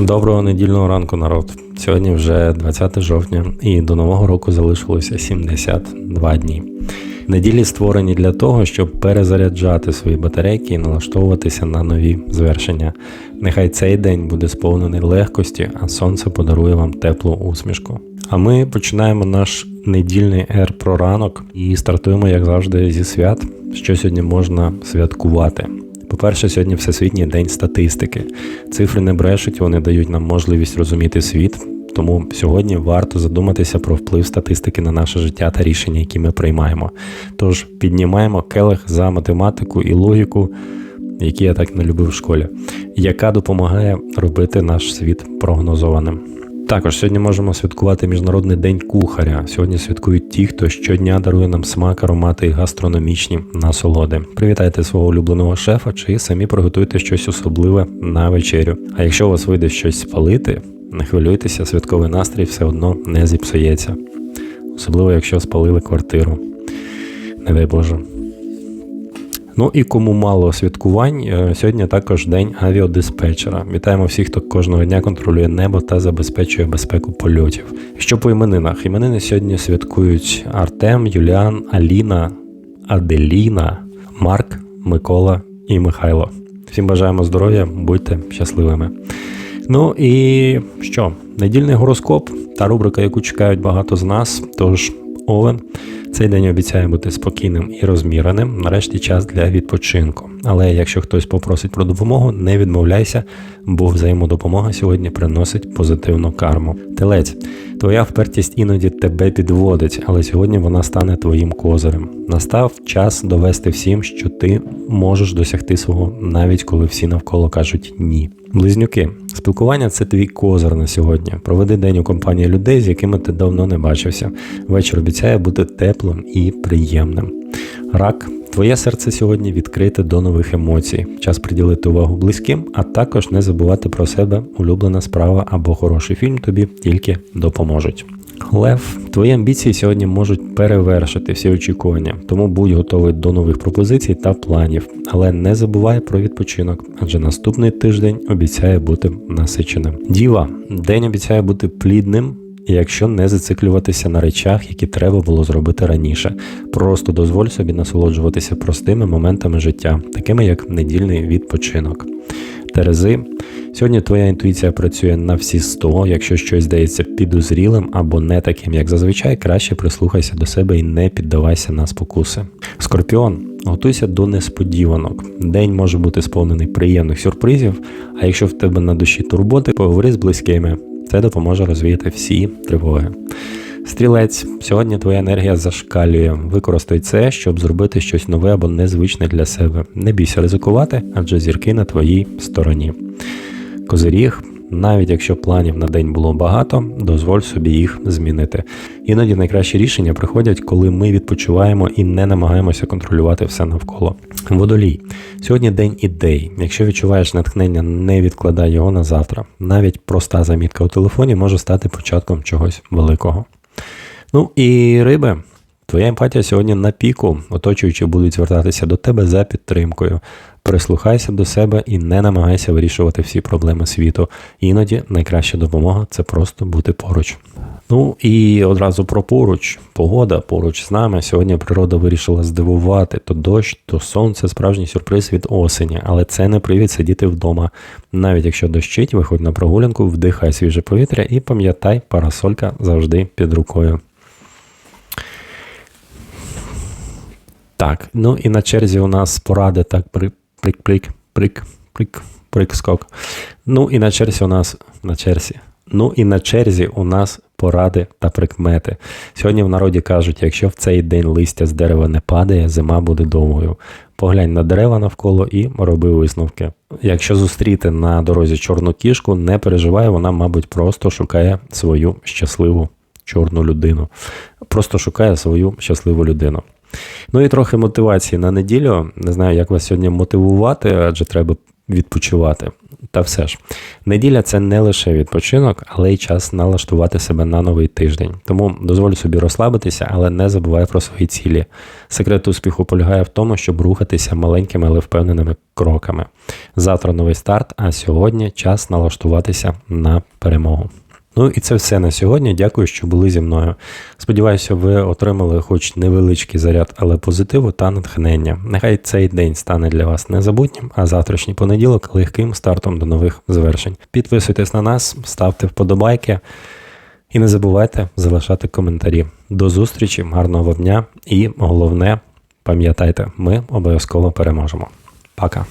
Доброго недільного ранку, народ. Сьогодні вже 20 жовтня, і до нового року залишилося 72 дні. Неділі створені для того, щоб перезаряджати свої батарейки і налаштовуватися на нові звершення. Нехай цей день буде сповнений легкості, а сонце подарує вам теплу усмішку. А ми починаємо наш недільний ер про ранок і стартуємо, як завжди, зі свят, що сьогодні можна святкувати. По-перше, сьогодні Всесвітній день статистики. Цифри не брешуть, вони дають нам можливість розуміти світ. Тому сьогодні варто задуматися про вплив статистики на наше життя та рішення, які ми приймаємо. Тож піднімаємо келих за математику і логіку, які я так не любив в школі, яка допомагає робити наш світ прогнозованим. Також сьогодні можемо святкувати Міжнародний день кухаря. Сьогодні святкують ті, хто щодня дарує нам смак, аромати і гастрономічні насолоди. Привітайте свого улюбленого шефа чи самі приготуйте щось особливе на вечерю. А якщо у вас вийде щось спалити, не хвилюйтеся, святковий настрій все одно не зіпсується. Особливо, якщо спалили квартиру. Не дай Боже. Ну і кому мало святкувань, е, сьогодні також день авіадиспетчера. Вітаємо всіх, хто кожного дня контролює небо та забезпечує безпеку польотів. Що по іменинах? Іменини сьогодні святкують Артем, Юліан, Аліна, Аделіна, Марк, Микола і Михайло. Всім бажаємо здоров'я, будьте щасливими. Ну і що? Недільний гороскоп та рубрика, яку чекають багато з нас. Тож, Овен. Цей день обіцяє бути спокійним і розміреним. Нарешті час для відпочинку. Але якщо хтось попросить про допомогу, не відмовляйся, бо взаємодопомога сьогодні приносить позитивну карму. Телець, твоя впертість іноді тебе підводить, але сьогодні вона стане твоїм козирем. Настав час довести всім, що ти можеш досягти свого, навіть коли всі навколо кажуть ні. Близнюки, спілкування це твій козир на сьогодні. Проведи день у компанії людей, з якими ти давно не бачився. Вечір обіцяє бути теплим і приємним. Рак, твоє серце сьогодні відкрите до нових емоцій. Час приділити увагу близьким, а також не забувати про себе, улюблена справа або хороший фільм тобі тільки допоможуть. Лев, твої амбіції сьогодні можуть перевершити всі очікування, тому будь готовий до нових пропозицій та планів, але не забувай про відпочинок, адже наступний тиждень обіцяє бути насиченим. Діва, день обіцяє бути плідним. Якщо не зациклюватися на речах, які треба було зробити раніше, просто дозволь собі насолоджуватися простими моментами життя, такими як недільний відпочинок. Терези, сьогодні твоя інтуїція працює на всі 100, якщо щось здається підозрілим або не таким, як зазвичай, краще прислухайся до себе і не піддавайся на спокуси. Скорпіон, готуйся до несподіванок. День може бути сповнений приємних сюрпризів, а якщо в тебе на душі турботи, поговори з близькими. Це допоможе розвіяти всі тривоги. Стрілець, сьогодні твоя енергія зашкалює. Використай це, щоб зробити щось нове або незвичне для себе. Не бійся ризикувати, адже зірки на твоїй стороні. Козиріг, навіть якщо планів на день було багато, дозволь собі їх змінити. Іноді найкращі рішення приходять, коли ми відпочиваємо і не намагаємося контролювати все навколо. Водолій. Сьогодні день ідей. Якщо відчуваєш натхнення, не відкладай його на завтра. Навіть проста замітка у телефоні може стати початком чогось великого. Ну і риби. Твоя емпатія сьогодні на піку, оточуючи будуть звертатися до тебе за підтримкою. Прислухайся до себе і не намагайся вирішувати всі проблеми світу. Іноді найкраща допомога це просто бути поруч. Ну і одразу про поруч. Погода поруч з нами. Сьогодні природа вирішила здивувати то дощ, то сонце, справжній сюрприз від осені, але це не привід сидіти вдома. Навіть якщо дощить, виходь на прогулянку, вдихай свіже повітря і пам'ятай, парасолька завжди під рукою. Так, ну і на черзі у нас поради так прик-прик, прик, прик, прик, скок. Ну і на черзі у нас на черзі. Ну і на черзі у нас поради та прикмети. Сьогодні в народі кажуть, якщо в цей день листя з дерева не падає, зима буде довгою. Поглянь на дерева навколо і роби висновки. Якщо зустріти на дорозі чорну кішку, не переживай, вона, мабуть, просто шукає свою щасливу чорну людину. Просто шукає свою щасливу людину. Ну і трохи мотивації на неділю. Не знаю, як вас сьогодні мотивувати, адже треба відпочивати. Та все ж, неділя це не лише відпочинок, але й час налаштувати себе на новий тиждень. Тому дозволь собі розслабитися, але не забувай про свої цілі. Секрет успіху полягає в тому, щоб рухатися маленькими, але впевненими кроками. Завтра новий старт, а сьогодні час налаштуватися на перемогу. Ну і це все на сьогодні. Дякую, що були зі мною. Сподіваюся, ви отримали хоч невеличкий заряд, але позитиву та натхнення. Нехай цей день стане для вас незабутнім, а завтрашній понеділок легким стартом до нових звершень. Підписуйтесь на нас, ставте вподобайки і не забувайте залишати коментарі. До зустрічі, гарного дня і головне, пам'ятайте, ми обов'язково переможемо. Пока!